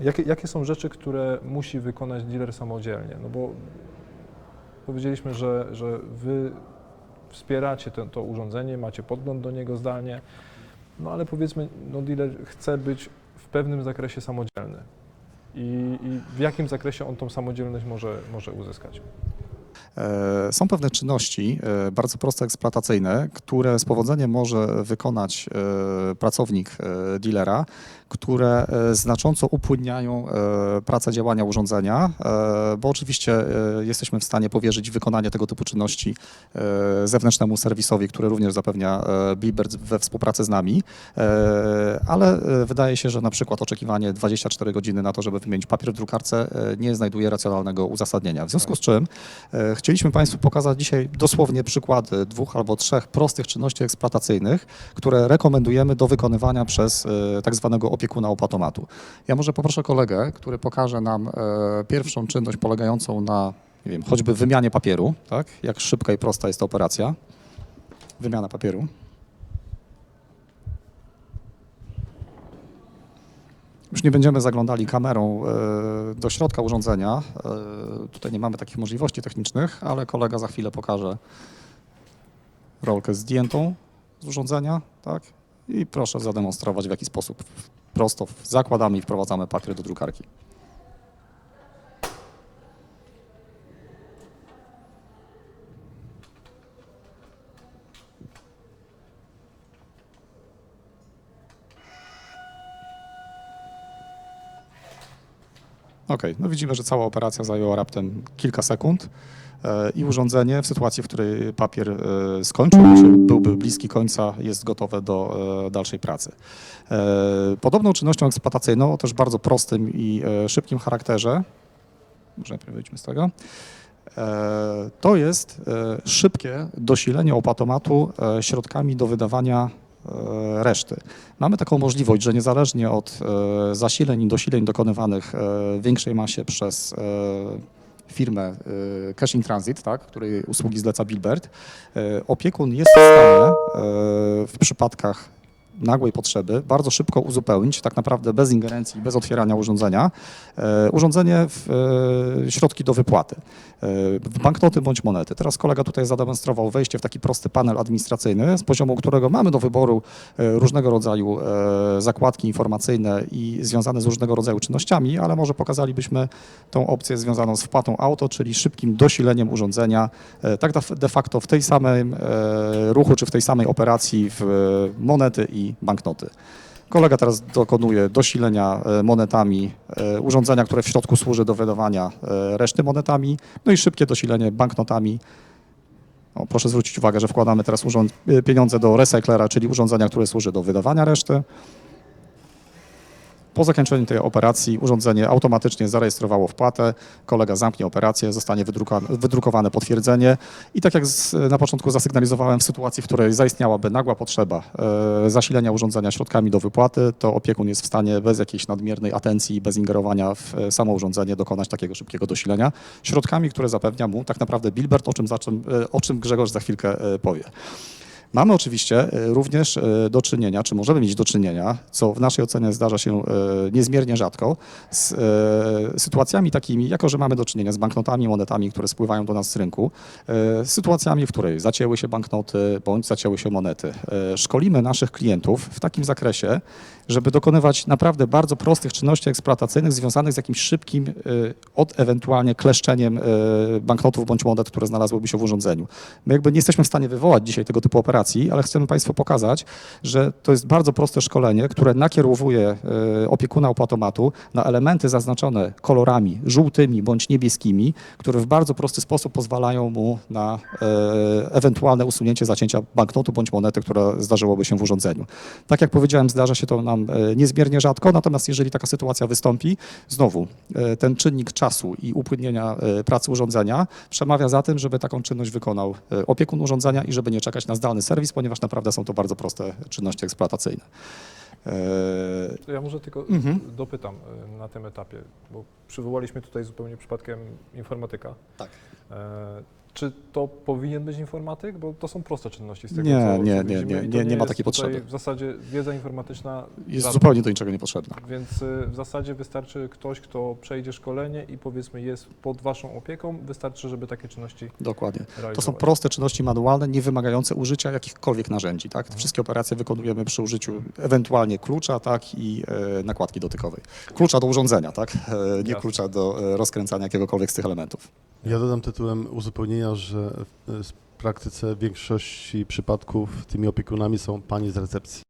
Jakie, jakie są rzeczy, które musi wykonać dealer samodzielnie? No bo powiedzieliśmy, że, że wy wspieracie to, urządzenie, macie podgląd do niego zdalnie, no ale powiedzmy, no dealer chce być w pewnym zakresie samodzielny. I, I w jakim zakresie on tą samodzielność może, może uzyskać? E, Są pewne czynności, e, bardzo proste eksploatacyjne, które z powodzeniem może wykonać e, pracownik dealera, które znacząco upłynniają pracę działania urządzenia, bo oczywiście jesteśmy w stanie powierzyć wykonanie tego typu czynności zewnętrznemu serwisowi, który również zapewnia Bilbert we współpracy z nami, ale wydaje się, że na przykład oczekiwanie 24 godziny na to, żeby wymienić papier w drukarce nie znajduje racjonalnego uzasadnienia. W związku z czym e, chcieliśmy Państwu pokazać dzisiaj dosłownie przykłady dwóch albo trzech prostych czynności eksploatacyjnych, które rekomendujemy do wykonywania przez e, tak zwanego opiekuna opłatomatu. Ja może poproszę kolegę, który pokaże nam e, pierwszą czynność polegającą na nie wiem, choćby wymianie papieru, tak? jak szybka i prosta jest ta operacja. Wymiana papieru. Już nie będziemy zaglądali kamerą e, do środka urządzenia. E, Tutaj nie mamy takich możliwości technicznych, ale kolega za chwilę pokaże rolkę zdjętą z urządzenia, tak? I proszę zademonstrować w jaki sposób prosto zakładamy i wprowadzamy papier do drukarki. Ok, no widzimy, że cała operacja zajęła raptem kilka sekund e, i urządzenie w sytuacji, w której papier e, skończył się, byłby bliski końca, jest gotowe do e, dalszej pracy. Podobną czynnością eksploatacyjną o też bardzo prostym i szybkim charakterze, może najpierw wyjdźmy z tego, to jest szybkie dosilenie opatomatu środkami do wydawania reszty. Mamy taką możliwość, że niezależnie od e, zasileń i dosileń dokonywanych e, w większej masie przez e, firmę e, Cash in Transit, tak, której usługi zleca Bilbert, e, opiekun jest w stanie e, w przypadkach nagłej potrzeby bardzo szybko uzupełnić, tak naprawdę bez ingerencji, bez otwierania urządzenia, e, urządzenie w e, środki do wypłaty, e, banknoty bądź monety. Teraz kolega tutaj zademonstrował wejście w taki prosty panel administracyjny, z poziomu którego mamy do wyboru różnego rodzaju zakładki informacyjne i związane z różnego rodzaju czynnościami, ale może pokazalibyśmy tą opcję związaną z wpłatą auto, czyli szybkim dosileniem urządzenia, tak de- facto w tej samym e, ruchu czy w tej samej operacji w monety i banknoty. Kolega teraz dokonuje dosilenia e, monetami e, urządzenia, które w środku służy do wydawania e, reszty monetami, no i szybkie dosilenie banknotami. O, proszę zwrócić uwagę, że wkładamy teraz pieniądze do recyklera, czyli urządzenia, które służy do wydawania reszty. Po zakończeniu tej operacji urządzenie automatycznie zarejestrowało wpłatę, kolega zamknie operację, zostanie wydrukowane potwierdzenie. I tak jak na początku zasygnalizowałem, w sytuacji, w której zaistniałaby nagła potrzeba e, zasilenia urządzenia środkami do wypłaty, to opiekun jest w stanie bez jakiejś nadmiernej atencji bez ingerowania w e, samo urządzenie dokonać takiego szybkiego dosilenia. Środkami, które zapewnia mu tak naprawdę Bilbert, o czym, e, o czym Grzegorz za chwilkę powie. Mamy oczywiście e, również e, do czynienia, czy możemy mieć do czynienia, co w naszej ocenie zdarza się e, niezmiernie rzadko, z sytuacjami takimi, jako że mamy do czynienia z banknotami, monetami, które spływają do nas z rynku, e, sytuacjami, w której zacięły się banknoty bądź zacięły się monety. Szkolimy naszych klientów w takim zakresie, żeby dokonywać naprawdę bardzo prostych czynności eksploatacyjnych związanych z jakimś szybkim, od ewentualnie kleszczeniem banknotów bądź monet, które znalazłyby się w urządzeniu. My jakby nie jesteśmy w stanie wywołać dzisiaj tego typu operacji, ale chcemy Państwu pokazać, że to jest bardzo proste szkolenie, które nakierowuje e, opiekuna opłatomatu na elementy zaznaczone kolorami żółtymi bądź niebieskimi, które w bardzo prosty sposób pozwalają mu na e, ewentualne usunięcie zacięcia banknotu bądź monety, która zdarzyłoby się w urządzeniu. Tak jak powiedziałem, zdarza się to nam e, niezmiernie rzadko, natomiast jeżeli taka sytuacja wystąpi, znowu ten czynnik czasu i upłynnienia pracy urządzenia przemawia za tym, żeby taką czynność wykonał opiekun urządzenia i żeby nie czekać na zdalny serwis, ponieważ naprawdę są to bardzo proste czynności eksploatacyjne. E, To ja może tylko Mhm. dopytam y, na tym etapie, bo przywołaliśmy tutaj zupełnie przypadkiem informatyka. Tak. Czy to powinien być informatyk? Bo to są proste czynności z tego, Nie, co, nie, nie, nie, nie, nie ma takiej potrzeby. W zasadzie wiedza informatyczna Jest żadna. zupełnie do niczego niepotrzebna. Więc y, w zasadzie wystarczy ktoś, kto przejdzie szkolenie i powiedzmy jest pod Waszą opieką, wystarczy, żeby takie czynności Dokładnie. realizować. To są proste czynności manualne, nie wymagające użycia jakichkolwiek narzędzi. Tak? Mhm. Wszystkie operacje wykonujemy przy użyciu ewentualnie klucza tak? i e, nakładki dotykowej. Klucza do urządzenia, tak? e, nie Jasne. klucza do e, rozkręcania jakiegokolwiek z tych elementów. Ja dodam tytułem uzupełnienia, że w praktyce w większości przypadków tymi opiekunami są panie z recepcji.